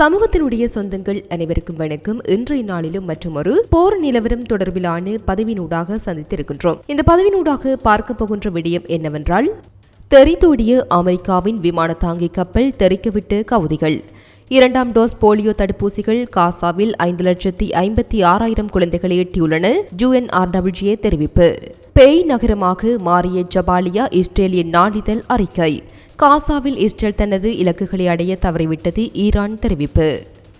சமூகத்தினுடைய சொந்தங்கள் அனைவருக்கும் வணக்கம். இன்றைய நாளிலும் மற்றும் ஒரு போர் நிலவரம் தொடர்பிலான பதிவினூடாக சந்தித்திருக்கின்றோம். இந்த பதிவினூடாக பார்க்க போகின்ற விடயம் என்னவென்றால் தெரித்தோடிய அமெரிக்காவின் விமான தாங்கி கப்பல் தெரிக்கவிட்ட கவுதிகள். இரண்டாம் டோஸ் போலியோ தடுப்பூசிகள் காசாவில் ஐந்து லட்சத்தி ஐம்பத்தி ஆறாயிரம் குழந்தைகளை எட்டியுள்ளன. யுஎன்ஆர்டபிள்யூஏ தெரிவிப்பு. பேய் நகரமாக மாறிய ஜபாலியா இஸ்ரேலிய நாளிதழ் அறிக்கை. காசாவில் இஸ்ரேல் தனது இலக்குகளை அடைய தவறிவிட்டது ஈரான் தெரிவிப்பு.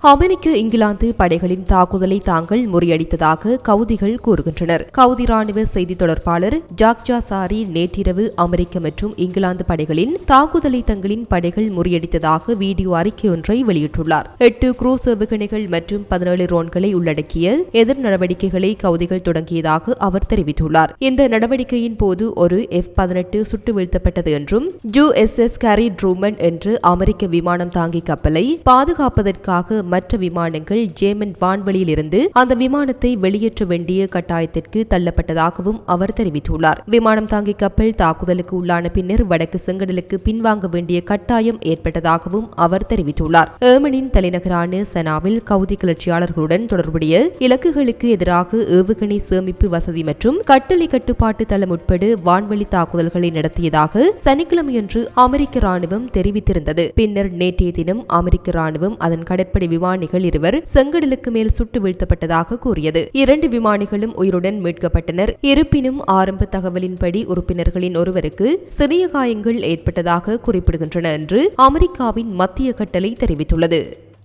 அமெரிக்க இங்கிலாந்து படைகளின் தாக்குதலை தாங்கள் முறியடித்ததாக கவுதிகள் கூறுகின்றனர். கவுதி ராணுவ செய்தி தொடர்பாளர் ஜாக்ஜா சாரி நேற்றிரவு அமெரிக்க மற்றும் இங்கிலாந்து படைகளின் தாக்குதலை தங்களின் படைகள் முறியடித்ததாக வீடியோ அறிக்கை ஒன்றை வெளியிட்டுள்ளார். எட்டு குரூஸ் ஏவுகணைகள் மற்றும் பதினேழு ரோன்களை உள்ளடக்கிய எதிர் நடவடிக்கைகளை கவுதிகள் தொடங்கியதாக அவர் தெரிவித்துள்ளார். இந்த நடவடிக்கையின் போது ஒரு எஃப் பதினெட்டு சுட்டு வீழ்த்தப்பட்டது என்றும் U S S Harry Truman என்று அமெரிக்க விமானம் தாங்கி கப்பலை பாதுகாப்பதற்காக மற்ற விமானங்கள் ஜேமன் வான்வெளியில் இருந்து அந்த விமானத்தை வெளியேற்ற வேண்டிய கட்டாயத்திற்கு தள்ளப்பட்டதாகவும் அவர் தெரிவித்துள்ளார். விமானம் தாங்கி கப்பல் தாக்குதலுக்கு உள்ளான பின்னர் வடக்கு செங்கடலுக்கு பின்வாங்க வேண்டிய கட்டாயம் ஏற்பட்டதாகவும் அவர் தெரிவித்துள்ளார். ஏமனின் தலைநகரான சனாவில் கவுதி கிளர்ச்சியாளர்களுடன் தொடர்புடைய இலக்குகளுக்கு எதிராக ஏவுகணை சேமிப்பு வசதி மற்றும் கட்டளை கட்டுப்பாட்டு தளம் உட்பட வான்வெளி தாக்குதல்களை நடத்தியதாக சனிக்கிழமையன்று அமெரிக்க ராணுவம் தெரிவித்திருந்தது. பின்னர் நேற்றைய தினம் அமெரிக்க ராணுவம் அதன் கடற்படை விமானிகள் இருவர் செங்கடலுக்கு மேல் சுட்டு வீழ்த்தப்பட்டதாக கூறியது. இரண்டு விமானிகளும் உயிருடன் மீட்கப்பட்டனர். இருப்பினும் ஆரம்ப தகவலின்படி உறுப்பினர்களின் ஒருவருக்கு சிறிய காயங்கள் ஏற்பட்டதாக குறிப்பிடுகின்றன என்று அமெரிக்காவின் மத்திய கட்டளை தெரிவித்துள்ளது.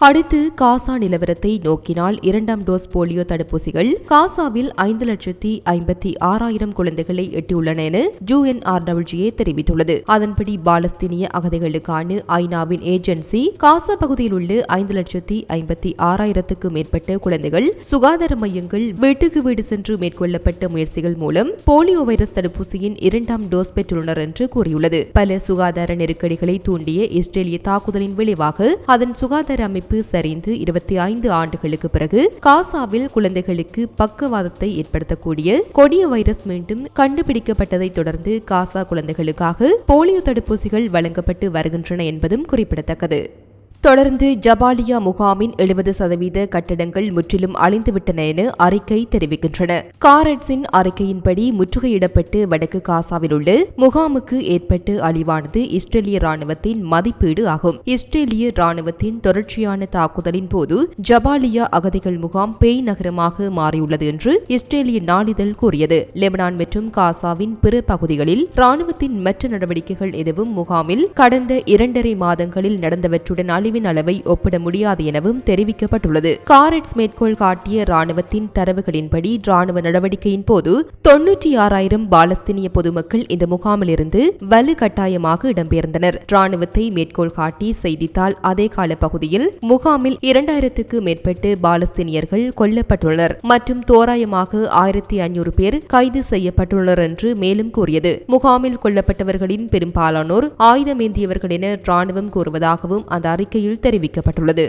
அடுத்து காசா நிலவரத்தை நோக்கினால் இரண்டாம் டோஸ் போலியோ தடுப்பூசிகள் காசாவில் ஐந்து லட்சத்தி ஐம்பத்தி ஆறாயிரம் குழந்தைகளை எட்டியுள்ளன என யுஎன்ஆர்டபிள்யூஏ தெரிவித்துள்ளது. அதன்படி பாலஸ்தீனிய அகதிகளுக்கான ஐநாவின் ஏஜென்சி காசா பகுதியில் உள்ள ஐந்து லட்சத்தி ஐம்பத்தி ஆறாயிரத்துக்கும் மேற்பட்ட குழந்தைகள் சுகாதார மையங்கள் வீட்டுக்கு வீடு சென்று மேற்கொள்ளப்பட்ட முயற்சிகள் மூலம் போலியோ வைரஸ் தடுப்பூசியின் இரண்டாம் டோஸ் பெற்றுள்ளனர் என்று கூறியுள்ளது. பல சுகாதார நெருக்கடிகளை தூண்டிய இஸ்ரேலிய தாக்குதலின் விளைவாக அதன் சுகாதார அமைப்பு அமைப்பு சரிந்து இருபத்தி ஐந்து ஆண்டுகளுக்கு பிறகு காசாவில் குழந்தைகளுக்கு பக்கவாதத்தை ஏற்படுத்தக்கூடிய கொடிய வைரஸ் மீண்டும் கண்டுபிடிக்கப்பட்டதை தொடர்ந்து காசா குழந்தைகளுக்காக போலியோ தடுப்பூசிகள் வழங்கப்பட்டு வருகின்றன என்பதும் குறிப்பிடத்தக்கது. தொடர்ந்து ஜபாலியா முகாமின் எழுபது சதவீத கட்டடங்கள் முற்றிலும் அழிந்துவிட்டன என அறிக்கை தெரிவிக்கின்றன. காரட்ஸின் அறிக்கையின்படி முற்றுகையிடப்பட்டு வடக்கு காசாவில் உள்ள முகாமுக்கு ஏற்பட்டு அழிவானது இஸ்ரேலிய ராணுவத்தின் மதிப்பீடு ஆகும். இஸ்ரேலிய ராணுவத்தின் தொடர்ச்சியான தாக்குதலின் போது ஜபாலியா அகதிகள் முகாம் பேய் நகரமாக மாறியுள்ளது என்று இஸ்ரேலிய நாளிதழ் கூறியது. லெபனான் மற்றும் காசாவின் பிற பகுதிகளில் ராணுவத்தின் மற்ற நடவடிக்கைகள் எதுவும் முகாமில் கடந்த இரண்டரை மாதங்களில் நடந்தவற்றுடன் அழிவு அழிவின் அளவை ஒப்பிட முடியாது எனவும் தெரிவிக்கப்பட்டுள்ளது. காரெட்ஸ் மேற்கோள் காட்டிய ராணுவத்தின் தரவுகளின்படி ராணுவ நடவடிக்கையின் போது தொன்னூற்றி ஆறாயிரம் பாலஸ்தீனிய பொதுமக்கள் இந்த முகாமிலிருந்து வலு கட்டாயமாக இடம்பெயர்ந்தனர். ராணுவத்தை மேற்கோள் காட்டி செய்தித்தாள் அதே கால பகுதியில் முகாமில் இரண்டாயிரத்துக்கு மேற்பட்டு பாலஸ்தீனியர்கள் கொல்லப்பட்டுள்ளனர் மற்றும் தோராயமாக ஆயிரத்தி ஐநூறு பேர் கைது செய்யப்பட்டுள்ளனர் என்று மேலும் கூறியது. முகாமில் கொல்லப்பட்டவர்களின் பெரும்பாலானோர் ஆயுதமேந்தியவர்கள் என ராணுவம் கூறுவதாகவும் அந்த அறிக்கையில் அறிக்கையில் தெரிவிக்கப்பட்டுள்ளது.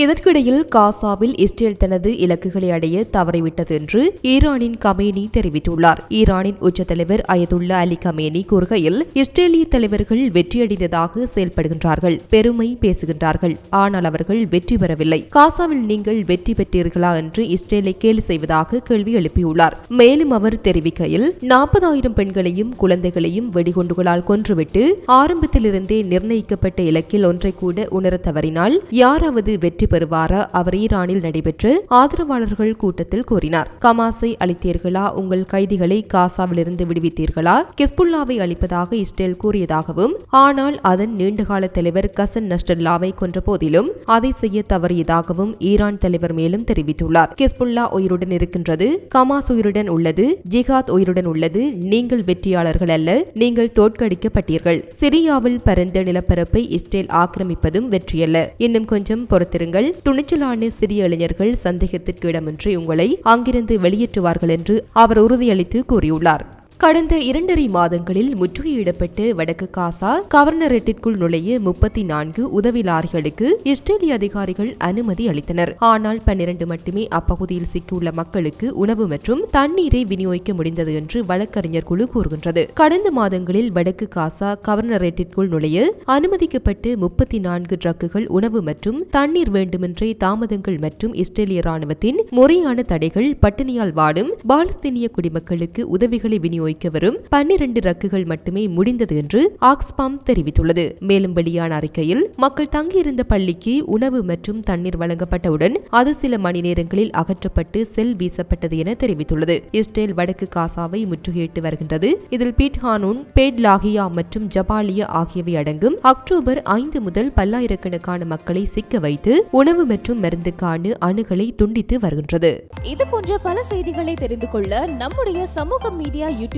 இதற்கிடையில் காசாவில் இஸ்ரேல் தனது இலக்குகளை அடைய தவறிவிட்டது என்று ஈரானின் கமேனி தெரிவித்துள்ளார். ஈரானின் உச்ச தலைவர் அயதுல்லா அலி கமேனி கூறுகையில் இஸ்ரேலிய தலைவர்கள் வெற்றியடைந்ததாக செயல்படுகின்றார்கள் பெருமை பேசுகின்றார்கள் ஆனால் அவர்கள் வெற்றி பெறவில்லை. காசாவில் நீங்கள் வெற்றி பெற்றீர்களா என்று இஸ்ரேலை கேலி செய்வதாக கேள்வி எழுப்பியுள்ளார். மேலும் அவர் தெரிவிக்கையில் நாற்பதாயிரம் பெண்களையும் குழந்தைகளையும் வெடிகுண்டுகளால் கொன்றுவிட்டு ஆரம்பத்திலிருந்தே நிர்ணயிக்கப்பட்ட இலக்கில் ஒன்றை கூட உணர தவறினால் யாராவது வெற்றி வெற்றி பெறுவார அவர் ஈரானில் நடைபெற்ற ஆதரவாளர்கள் கூட்டத்தில் கூறினார். கமாஸை அளித்தீர்களா உங்கள் கைதிகளை காசாவிலிருந்து விடுவித்தீர்களா? கிஸ்புல்லாவை அளிப்பதாக இஸ்ரேல் கூறியதாகவும் ஆனால் அதன் நீண்டகால தலைவர் கசன் நஸ்டல்லாவை கொன்ற போதிலும் அதை செய்ய தவறியதாகவும் ஈரான் தலைவர் மேலும் தெரிவித்துள்ளார். கிஸ்புல்லா உயிருடன் இருக்கின்றது கமாஸ் உயிருடன் உள்ளது ஜிகாத் உயிருடன் உள்ளது நீங்கள் வெற்றியாளர்கள் அல்ல நீங்கள் தோற்கடிக்கப்பட்டீர்கள். சிரியாவில் பரந்த நிலப்பரப்பை இஸ்ரேல் ஆக்கிரமிப்பதும் வெற்றியல்ல. இன்னும் கொஞ்சம் பொறுத்திருங்கள். பாருங்கள் துணிச்சலான சிறிய இளைஞர்கள் சந்தேகத்திற்கு இடமின்றி உங்களை அங்கிருந்து வெளியேற்றுவார்கள் என்று அவர் உறுதியளித்து கூறியுள்ளார். கடந்த இரண்டரை மாதங்களில் முற்றுகையிடப்பட்டு வடக்கு காசா கவர்னரேட்டிற்குள் நுழைய முப்பத்தி நான்கு உதவி லாரிகளுக்கு இஸ்ரேலிய அதிகாரிகள் அனுமதி அளித்தனர். ஆனால் பன்னிரண்டு மட்டுமே அப்பகுதியில் சிக்கியுள்ள மக்களுக்கு உணவு மற்றும் தண்ணீரை விநியோகிக்க முடிந்தது என்று வழக்கறிஞர் குழு கூறுகின்றது. கடந்த மாதங்களில் வடக்கு காசா கவர்னரேட்டிற்குள் நுழைய அனுமதிக்கப்பட்டு முப்பத்தி நான்கு ட்ரக்குகள் உணவு மற்றும் தண்ணீர் வேண்டுமென்றே தாமதங்கள் மற்றும் இஸ்ரேலிய ராணுவத்தின் முறையான தடைகள் பட்டினியால் வாடும் பாலஸ்தீனிய குடிமக்களுக்கு உதவிகளை விநியோகிக்க வரும் பன்னிரண்டு ரக்குகள் மட்டுமே முடிந்தது என்று ஆக்ஸ்பாம் தெரிவித்துள்ளது. மேலும் வெளியான அறிக்கையில் மக்கள் தங்கியிருந்த பள்ளிக்கு உணவு மற்றும் தண்ணீர் வழங்கப்பட்டவுடன் அது சில மணி நேரங்களில் அகற்றப்பட்டு செல் வீசப்பட்டது என தெரிவித்துள்ளது. இஸ்ரேல் வடக்கு காசாவை முற்றுகையிட்டு வருகின்றது. இதில் பீட் ஹானூன் பேட் மற்றும் ஜபாலியா ஆகியவை அடங்கும் அக்டோபர் ஐந்து முதல் பல்லாயிரக்கணக்கான மக்களை சிக்க வைத்து உணவு மற்றும் மருந்துக்கான அணுகளை துண்டித்து வருகின்றது. இது போன்ற பல செய்திகளை தெரிந்து கொள்ள நம்முடைய சமூக மீடியா யூடியூப்